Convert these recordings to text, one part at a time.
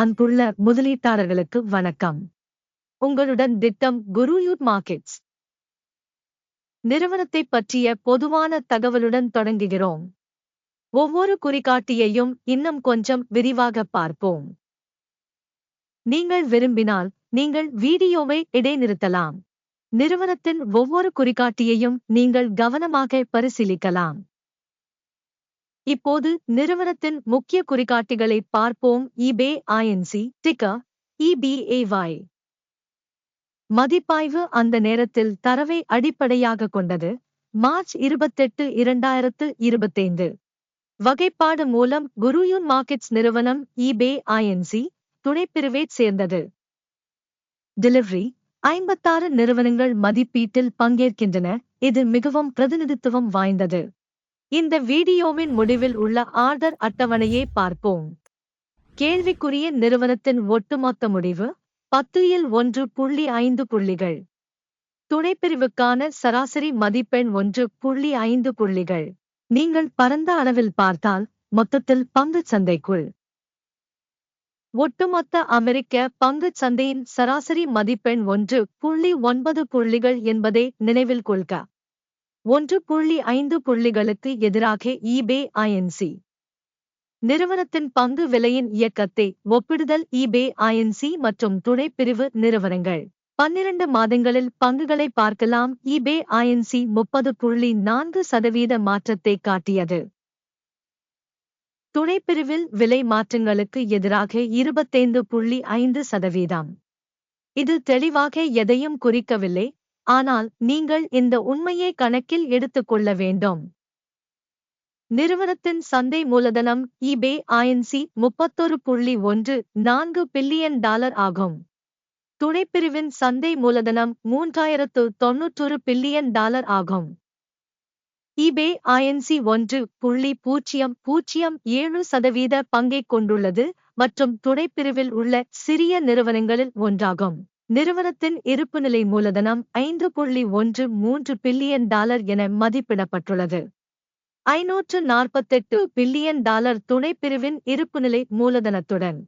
அன்புள்ள முதலீட்டாளர்களுக்கு வணக்கம். உங்களுடன் திட்டம் குருயூத் மார்க்கெட்ஸ். நிறுவனத்தை பற்றிய பொதுவான தகவலுடன் தொடங்குகிறோம். ஒவ்வொரு குறிகாட்டியையும் இன்னும் கொஞ்சம் விரிவாக பார்ப்போம். நீங்கள் விரும்பினால் நீங்கள் வீடியோவை இடைநிறுத்தலாம். நிறுவனத்தின் ஒவ்வொரு குறிகாட்டியையும் நீங்கள் கவனமாக பரிசீலிக்கலாம். இப்போது நிறுவனத்தின் முக்கிய குறிகாட்டிகளை பார்ப்போம். இபே ஐஎன்சி டிக்கா இபிஏவாய் மதிப்பாய்வு அந்த நேரத்தில் தரவை அடிப்படையாக கொண்டது. மார்ச் இருபத்தெட்டு இரண்டாயிரத்து இருபத்தைந்து. வகைப்பாடு மூலம் குருயூன் மார்க்கெட்ஸ் நிறுவனம் இபே ஐஎன்சி துணைப்பிரிவைச் சேர்ந்தது. டெலிவரி ஐம்பத்தாறு நிறுவனங்கள் மதிப்பீட்டில் பங்கேற்கின்றன. இது மிகவும் பிரதிநிதித்துவம் வாய்ந்தது. இந்த வீடியோவின் முடிவில் உள்ள ஆர்டர் அட்டவணையை பார்ப்போம். கேள்விக்குரிய நிறுவனத்தின் ஒட்டுமொத்த முடிவு பத்து இல் ஒன்று புள்ளி ஐந்து புள்ளிகள். துணைப்பிரிவுக்கான சராசரி மதிப்பெண் ஒன்று புள்ளி ஐந்து புள்ளிகள். நீங்கள் பரந்த அளவில் பார்த்தால் மொத்தத்தில் பங்குச் சந்தைக்குள். ஒட்டுமொத்த அமெரிக்க பங்குச் சந்தையின் சராசரி மதிப்பெண் ஒன்று புள்ளி ஒன்பது புள்ளிகள் என்பதை நினைவில் கொள்க. ஒன்று புள்ளி ஐந்து புள்ளிகளுக்கு எதிராக இபே ஐஎன்சி நிறுவனத்தின் பங்கு விலையின் இயக்கத்தை ஒப்பிடுதல் இபே ஐஎன்சி மற்றும் துணைப்பிரிவு நிறுவனங்கள். பன்னிரண்டு மாதங்களில் பங்குகளை பார்க்கலாம். இபே ஐஎன்சி முப்பது புள்ளி நான்கு சதவீத மாற்றத்தை காட்டியது. துணைப்பிரிவில் விலை மாற்றங்களுக்கு எதிராக இருபத்தைந்து புள்ளி ஐந்து சதவீதம். இது தெளிவாக எதையும் குறிக்கவில்லை. ஆனால் நீங்கள் இந்த உண்மையை கணக்கில் எடுத்துக்கொள்ள வேண்டும். நிறுவனத்தின் சந்தை மூலதனம் இபே ஐஎன்சி முப்பத்தொரு புள்ளி ஒன்று நான்கு பில்லியன் டாலர் ஆகும். துணைப்பிரிவின் சந்தை மூலதனம் மூன்றாயிரத்து தொன்னூற்றொரு பில்லியன் டாலர் ஆகும். இபே ஐஎன்சி ஒன்று புள்ளி பூஜ்ஜியம் பூஜ்ஜியம் ஏழு சதவீத பங்கைக் கொண்டுள்ளது மற்றும் துணைப்பிரிவில் உள்ள சிறிய நிறுவனங்களில் ஒன்றாகும். நிறுவனத்தின் இருப்புநிலை மூலதனம் ஐந்து புள்ளி ஒன்று மூன்று பில்லியன் டாலர் என மதிப்பிடப்பட்டுள்ளது. ஐநூற்று நாற்பத்தெட்டு பில்லியன் டாலர் துணைப்பிரிவின் இருப்புநிலை மூலதனத்துடன்.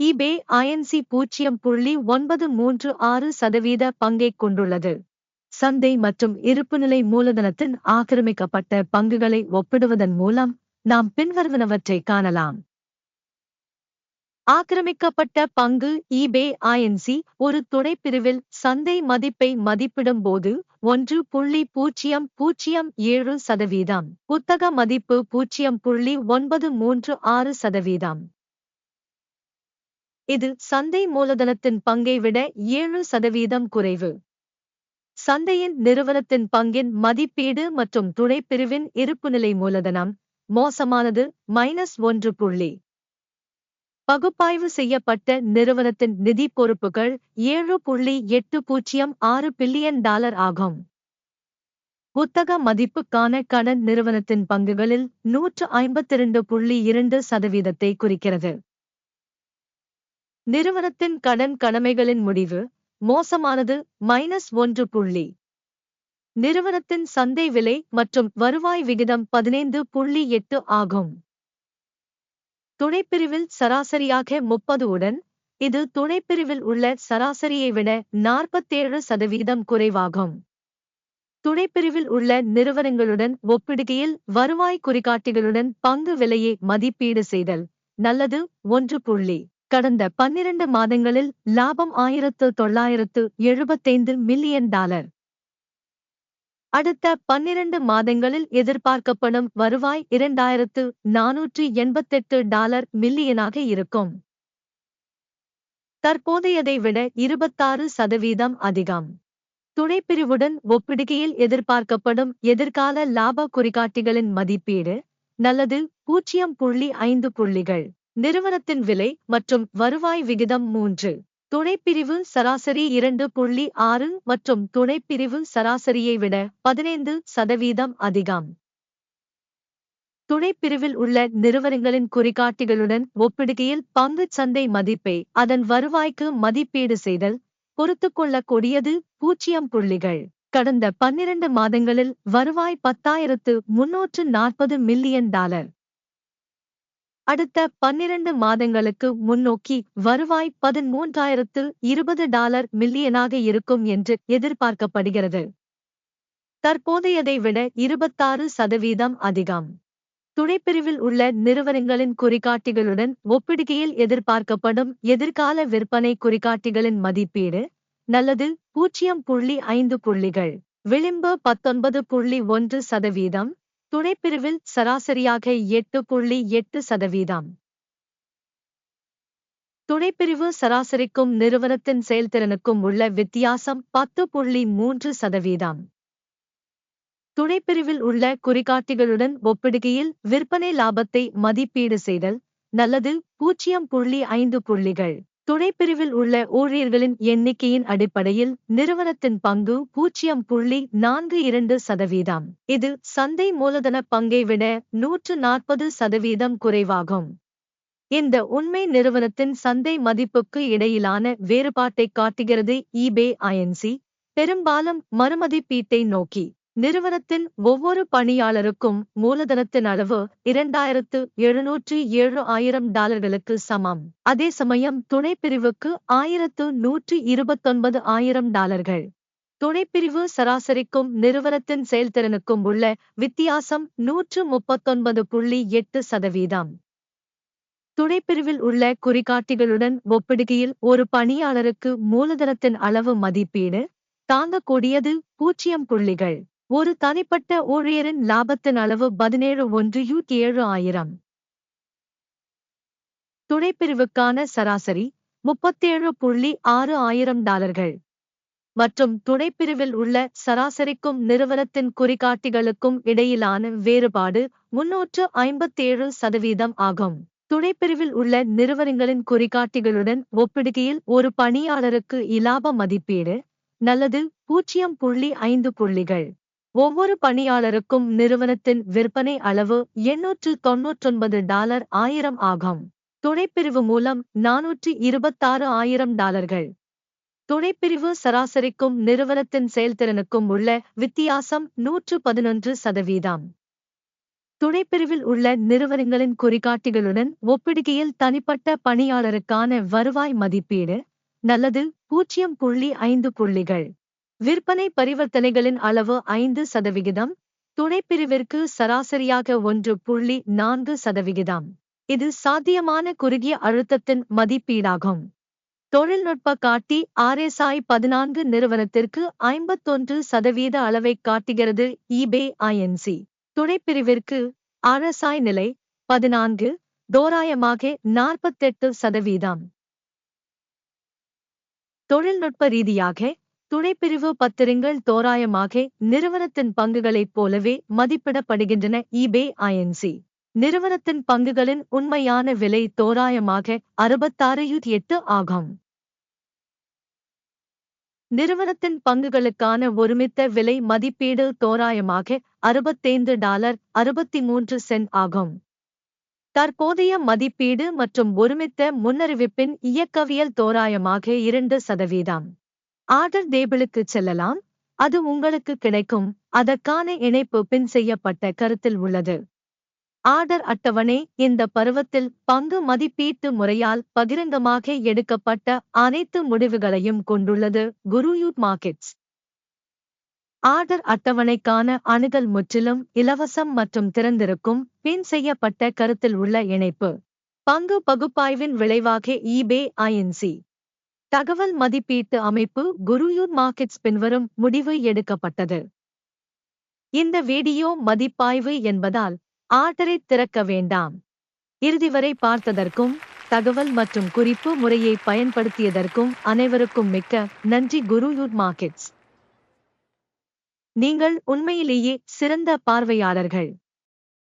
இபே ஐஎன்சி பூஜ்ஜியம் புள்ளி ஒன்பது மூன்று ஆறு சதவீத பங்கைக் கொண்டுள்ளது. சந்தை மற்றும் இருப்புநிலை மூலதனத்தின் ஆக்கிரமிக்கப்பட்ட பங்குகளை ஒப்பிடுவதன் மூலம் நாம் பின்வருவனவற்றை காணலாம். ஆக்கிரமிக்கப்பட்ட பங்கு இபே ஐஎன்சி ஒரு துணைப்பிரிவில் சந்தை மதிப்பை மதிப்பிடும் போது ஒன்று புள்ளி பூஜ்ஜியம் பூஜ்ஜியம் ஏழு சதவீதம் புத்தக மதிப்பு பூஜ்ஜியம் புள்ளி ஒன்பது மூன்று ஆறு சதவீதம். இது சந்தை மூலதனத்தின் பங்கை விட ஏழு சதவீதம் குறைவு. சந்தையின் நிறுவனத்தின் பங்கின் மதிப்பீடு மற்றும் துணைப்பிரிவின் இருப்புநிலை மூலதனம் மோசமானது மைனஸ் ஒன்று புள்ளி பகுப்பாய்வு செய்யப்பட்ட நிறுவனத்தின் நிதி பொறுப்புகள் ஏழு புள்ளி எட்டு பூஜ்ஜியம் ஆறு பில்லியன் டாலர் ஆகும். புத்தக மதிப்புக்கான கடன் நிறுவனத்தின் பங்குகளில் நூற்று ஐம்பத்திரண்டு புள்ளி இரண்டு சதவீதத்தை குறிக்கிறது. நிறுவனத்தின் கடன் கடமைகளின் முடிவு மோசமானது மைனஸ் ஒன்று புள்ளி. நிறுவனத்தின் சந்தை விலை மற்றும் வருவாய் விகிதம் பதினைந்து புள்ளி எட்டு ஆகும். துணைப்பிரிவில் சராசரியாக முப்பது உடன் இது துணைப்பிரிவில் உள்ள சராசரியை விட நாற்பத்தேழு சதவீதம் குறைவாகும். துணைப்பிரிவில் உள்ள நிறுவனங்களுடன் ஒப்பிடுகையில் வருவாய் குறிகாட்டிகளுடன் பங்கு விலையை மதிப்பீடு செய்தல் நல்லது. ஒன்று புள்ளி கடந்த பன்னிரண்டு மாதங்களில் லாபம் ஆயிரத்து தொள்ளாயிரத்து எழுபத்தைந்து மில்லியன் டாலர். அடுத்த பன்னிரண்டு மாதங்களில் எதிர்பார்க்கப்படும் வருவாய் இரண்டாயிரத்து நானூற்றி எண்பத்தெட்டு டாலர் மில்லியனாக இருக்கும். தற்போதையதை விட இருபத்தாறு சதவீதம் அதிகம். துணைப்பிரிவுடன் ஒப்பிடுகையில் எதிர்பார்க்கப்படும் எதிர்கால லாப குறிகாட்டிகளின் மதிப்பீடு நல்லது பூஜ்ஜியம் புள்ளி ஐந்து புள்ளிகள். நிறுவனத்தின் விலை மற்றும் வருவாய் விகிதம் மூன்று. துணைப்பிரிவு சராசரி இரண்டு புள்ளி ஆறு மற்றும் துணைப்பிரிவு சராசரியை விட பதினைந்து சதவீதம் அதிகம். துணைப்பிரிவில் உள்ள நிறுவனங்களின் குறிகாட்டிகளுடன் ஒப்பிடுகையில் பங்கு சந்தை மதிப்பை அதன் வருவாய்க்கு மதிப்பீடு செய்தல் பொறுத்துக்கொள்ளக்கூடியது பூஜ்ஜியம் புள்ளிகள். கடந்த பன்னிரண்டு மாதங்களில் வருவாய் பத்தாயிரத்து முன்னூற்று நாற்பது மில்லியன் டாலர். அடுத்த பன்னிரண்டு மாதங்களுக்கு முன்னோக்கி வருவாய் பதிமூன்றாயிரத்து இருபது டாலர் மில்லியனாக இருக்கும் என்று எதிர்பார்க்கப்படுகிறது. தற்போதையதை விட இருபத்தாறு சதவீதம் அதிகம். துணைப்பிரிவில் உள்ள நிறுவனங்களின் குறிகாட்டிகளுடன் ஒப்பிடுகையில் எதிர்பார்க்கப்படும் எதிர்கால விற்பனை குறிகாட்டிகளின் மதிப்பீடு நல்லது பூஜ்ஜியம் புள்ளி ஐந்து புள்ளிகள் விளிம்பு பத்தொன்பது புள்ளி ஒன்று சதவீதம் துணைப்பிரிவில் சராசரியாக எட்டு புள்ளி எட்டு சதவீதம். துணைப்பிரிவு சராசரிக்கும் நிறுவனத்தின் செயல்திறனுக்கும் உள்ள வித்தியாசம் பத்து புள்ளி மூன்று சதவீதம். துணைப்பிரிவில் உள்ள குறிகாட்டிகளுடன் ஒப்பிடுகையில் விற்பனை லாபத்தை மதிப்பீடு செய்தல் நல்லது பூஜ்ஜியம் புள்ளி ஐந்து புள்ளிகள். துணைப்பிரிவில் உள்ள ஊழியர்களின் எண்ணிக்கையின் அடிப்படையில் நிறுவனத்தின் பங்கு பூஜ்ஜியம் புள்ளி நான்கு இரண்டு சதவீதம். இது சந்தை மூலதன பங்கை விட நூற்று நாற்பது சதவீதம் குறைவாகும். இந்த உண்மை நிறுவனத்தின் சந்தை மதிப்புக்கு இடையிலான வேறுபாட்டை காட்டுகிறது ஈபே ஐஎன்சி பெரும்பாலும் மறுமதிப்பீட்டை நோக்கி. நிறுவனத்தின் ஒவ்வொரு பணியாளருக்கும் மூலதனத்தின் அளவு இரண்டாயிரத்து எழுநூற்று ஏழு ஆயிரம் டாலர்களுக்கு சமம். அதே சமயம் துணைப்பிரிவுக்கு ஆயிரத்து நூற்று இருபத்தொன்பது ஆயிரம் டாலர்கள். துணைப்பிரிவு சராசரிக்கும் நிறுவனத்தின் செயல்திறனுக்கும் உள்ள வித்தியாசம் நூற்று முப்பத்தொன்பது புள்ளி எட்டு சதவீதம். துணைப்பிரிவில் உள்ள குறிகாட்டிகளுடன் ஒப்பிடுகையில் ஒரு பணியாளருக்கு மூலதனத்தின் அளவு மதிப்பீடு தாங்கக்கூடியது பூஜ்ஜியம் புள்ளிகள். ஒரு தனிப்பட்ட ஊழியரின் லாபத்தின் அளவு பதினேழு ஒன்று யூட் ஏழு ஆயிரம். துணைப்பிரிவுக்கான சராசரி முப்பத்தேழு புள்ளி ஆறு ஆயிரம் டாலர்கள். மற்றும் துணைப்பிரிவில் உள்ள சராசரிக்கும் நிறுவனத்தின் குறிகாட்டிகளுக்கும் இடையிலான வேறுபாடு முன்னூற்று ஐம்பத்தேழு சதவீதம் ஆகும். துணைப்பிரிவில் உள்ள நிறுவனங்களின் குறிகாட்டிகளுடன் ஒப்பிடுகையில் ஒரு பணியாளருக்கு இலாப மதிப்பீடு நல்லது பூஜ்ஜியம் புள்ளி ஐந்து புள்ளிகள். ஒவ்வொரு பணியாளருக்கும் நிறுவனத்தின் விற்பனை அளவு எண்ணூற்று தொன்னூற்றொன்பது டாலர் ஆயிரம் ஆகும். துணைப்பிரிவு மூலம் நானூற்று இருபத்தாறு ஆயிரம் டாலர்கள். துணைப்பிரிவு சராசரிக்கும் நிறுவனத்தின் செயல்திறனுக்கும் உள்ள வித்தியாசம் நூற்று பதினொன்று சதவீதம். துணைப்பிரிவில் உள்ள நிறுவனங்களின் குறிகாட்டிகளுடன் ஒப்பிடுகையில் தனிப்பட்ட பணியாளருக்கான வருவாய் மதிப்பீடு நல்லது பூஜ்ஜியம் புள்ளி ஐந்து புள்ளிகள். விற்பனை பரிவர்த்தனைகளின் அளவு ஐந்து சதவிகிதம் துணைப்பிரிவிற்கு சராசரியாக ஒன்று புள்ளி நான்கு சதவிகிதம். இது சாத்தியமான குறுகிய அழுத்தத்தின் மதிப்பீடாகும். தொழில்நுட்ப காட்டி ஆர்எஸ்ஐ பதினான்கு நிறுவனத்திற்கு ஐம்பத்தொன்று சதவீத அளவை காட்டுகிறது இபே ஐஎன்சி. துணைப்பிரிவிற்கு ஆர்எஸ்ஐ நிலை பதினான்கு தோராயமாக நாற்பத்தெட்டு சதவீதம். தொழில்நுட்ப ரீதியாக துணைப்பிரிவு பத்திரங்கள் தோராயமாக நிறுவனத்தின் பங்குகளைப் போலவே மதிப்பிடப்படுகின்றன. இபே ஐஎன்சி நிறுவனத்தின் பங்குகளின் உண்மையான விலை தோராயமாக அறுபத்தாறு எட்டு ஆகும். நிறுவனத்தின் பங்குகளுக்கான ஒருமித்த விலை மதிப்பீடு தோராயமாக அறுபத்தைந்து டாலர் அறுபத்தி மூன்று சென்ட் ஆகும். தற்போதைய மதிப்பீடு மற்றும் ஒருமித்த முன்னறிவிப்பின் இயக்கவியல் தோராயமாக இரண்டு சதவீதம். ஆர்டர் டேபிளுக்கு செல்லலாம். அது உங்களுக்கு கிடைக்கும். அதற்கான இணைப்பு பின் செய்யப்பட்ட கருத்தில் உள்ளது. ஆர்டர் அட்டவணை இந்த பருவத்தில் பங்கு மதிப்பீட்டு முறையால் பகிரங்கமாக எடுக்கப்பட்ட அனைத்து முடிவுகளையும் கொண்டுள்ளது. குருயூட் மார்க்கெட்ஸ். ஆர்டர் அட்டவணைக்கான அணுகல் முற்றிலும் இலவசம் மற்றும் திறந்திருக்கும் பின் செய்யப்பட்ட கருத்தில் உள்ள இணைப்பு. பங்கு பகுப்பாய்வின் விளைவாக ஈபே ஐஎன்சி தகவல் மதிப்பீட்டு அமைப்பு குருயூர் மார்க்கெட்ஸ் பின்வரும் முடிவு எடுக்கப்பட்டது. இந்த வீடியோ மதிப்பாய்வு என்பதால் ஆர்டரை திறக்க வேண்டாம். இறுதி வரை பார்த்ததற்கும் தகவல் மற்றும் குறிப்பு முறையை பயன்படுத்தியதற்கும் அனைவருக்கும் மிக்க நன்றி குருயூர் மார்க்கெட்ஸ். நீங்கள் உண்மையிலேயே சிறந்த பார்வையாளர்கள்.